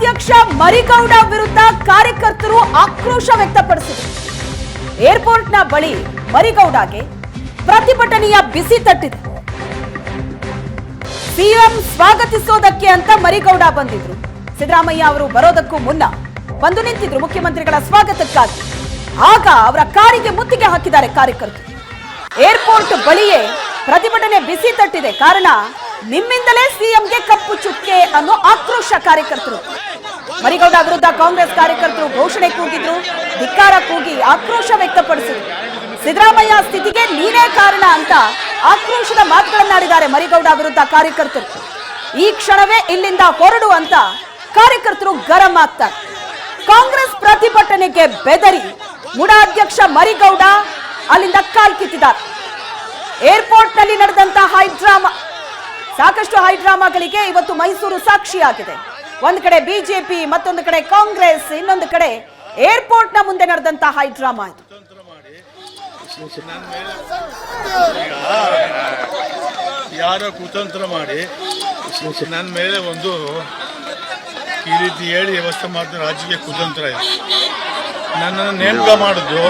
ಮುಡಾಧ್ಯಕ್ಷ ಮರಿಗೌಡ ವಿರುದ್ಧ ಕಾರ್ಯಕರ್ತರು ಆಕ್ರೋಶ ವ್ಯಕ್ತಪಡಿಸಿದರು. ಏರ್ಪೋರ್ಟ್ನ ಬಳಿ ಮರಿಗೌಡಗೆ ಪ್ರತಿಭಟನೆಯ ಬಿಸಿ ತಟ್ಟಿದೆ. ಸಿಎಂ ಸ್ವಾಗತಿಸೋದಕ್ಕೆ ಅಂತ ಮರಿಗೌಡ ಬಂದಿದ್ರು. ಸಿದ್ದರಾಮಯ್ಯ ಅವರು ಬರೋದಕ್ಕೂ ಮುನ್ನ ಬಂದು ನಿಂತಿದ್ರು ಮುಖ್ಯಮಂತ್ರಿಗಳ ಸ್ವಾಗತಕ್ಕಾಗಿ. ಆಗ ಅವರ ಕಾರಿಗೆ ಮುತ್ತಿಗೆ ಹಾಕಿದ್ದಾರೆ ಕಾರ್ಯಕರ್ತರು. ಏರ್ಪೋರ್ಟ್ ಬಳಿಯೇ ಪ್ರತಿಭಟನೆ ಬಿಸಿ ತಟ್ಟಿದೆ. ಕಾರಣ ನಿಮ್ಮಿಂದಲೇ ಸಿಎಂಗೆ ಕಪ್ಪು ಚುಕ್ಕೆ ಅನ್ನೋ ಆಕ್ರೋಶ ಕಾರ್ಯಕರ್ತರು. ಮರಿಗೌಡ ವಿರುದ್ಧ ಕಾಂಗ್ರೆಸ್ ಕಾರ್ಯಕರ್ತರು ಘೋಷಣೆ ಕೂಗಿದ್ರು, ಧಿಕ್ಕಾರ ಕೂಗಿ ಆಕ್ರೋಶ ವ್ಯಕ್ತಪಡಿಸಿದ್ರು. ಸಿದ್ದರಾಮಯ್ಯ ಸ್ಥಿತಿಗೆ ನೀನೇ ಕಾರಣ ಅಂತ ಆಕ್ರೋಶದ ಮಾತುಗಳನ್ನಾಡಿದ್ದಾರೆ ಮರಿಗೌಡ ವಿರುದ್ಧ ಕಾರ್ಯಕರ್ತರು. ಈ ಕ್ಷಣವೇ ಇಲ್ಲಿಂದ ಹೊರಡು ಅಂತ ಕಾರ್ಯಕರ್ತರು ಗರಂ ಆಗ್ತಾರೆ. ಕಾಂಗ್ರೆಸ್ ಪ್ರತಿಭಟನೆಗೆ ಬೆದರಿ. ಮುಡಾಧ್ಯಕ್ಷ ಮರಿಗೌಡ ಅಲ್ಲಿಂದ ಕಾಲ್ಕಿತ್ತಿದ್ದಾರೆ ಏರ್ಪೋರ್ಟ್ನಲ್ಲಿ ನಡೆದಂತ ಹೈಡ್ರಾಮಾ, ಸಾಕಷ್ಟು ಹೈಡ್ರಾಮಾಗಳಿಗೆ ಇವತ್ತು ಮೈಸೂರು ಸಾಕ್ಷಿಯಾಗಿದೆ. ಒಂದ್ ಕಡೆ ಬಿಜೆಪಿ ಮತ್ತೊಂದು ಕಡೆ ಕಾಂಗ್ರೆಸ್ ಇನ್ನೊಂದು ಕಡೆ ಏರ್ಪೋರ್ಟ್ನ ಮುಂದೆ ನಡೆದಂತ ಹೈಡ್ರಾಮಾ ಇದು. ಯಾರೋ ಕುತಂತ್ರ ಮಾಡಿ ನನ್ನ ಮೇಲೆ ಒಂದು ಈ ರೀತಿ ಹೇಳಿ ವ್ಯವಸ್ಥೆ ಮಾಡಿದ ರಾಜಕೀಯ ಕುತಂತ್ರ ಇದೆ ನನ್ನನ್ನು ನೇಮಕ ಮಾಡಿದ್ದು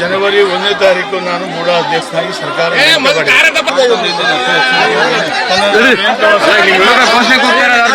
ಜನವರಿ ಒಂದನೇ ತಾರೀಕು ನಾನು ಮೂಡ ಅಧ್ಯಕ್ಷನಾಗಿ ಸರ್ಕಾರ